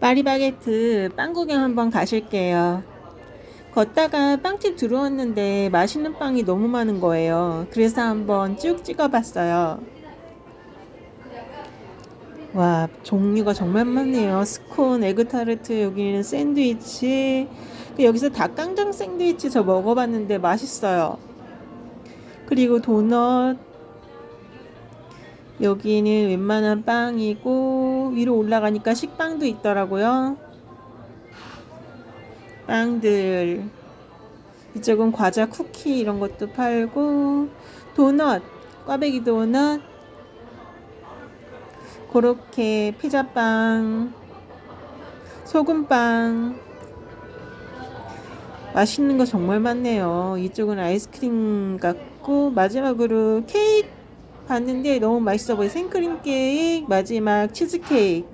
파리바게트 빵 구경 한번 가실게요. 걷다가 빵집 들어왔는데 맛있는 빵이 너무 많은 거예요. 그래서 한번 쭉 찍어봤어요. 와, 종류가 정말 많네요. 스콘, 에그타르트, 여기는 샌드위치. 그 여기서 닭강정 샌드위치 저 먹어봤는데 맛있어요. 그리고 도넛. 여기는 웬만한 빵이고, 위로 올라가니까 식빵도 있더라고요. 빵들. 이쪽은 과자 쿠키 이런 것도 팔고, 도넛, 꽈배기 도넛. 그렇게 피자빵, 소금빵. 맛있는 거 정말 많네요. 이쪽은 아이스크림 같고, 마지막으로 케이크 봤는데 너무 맛있어 보여. 생크림 케이크, 마지막 치즈 케이크.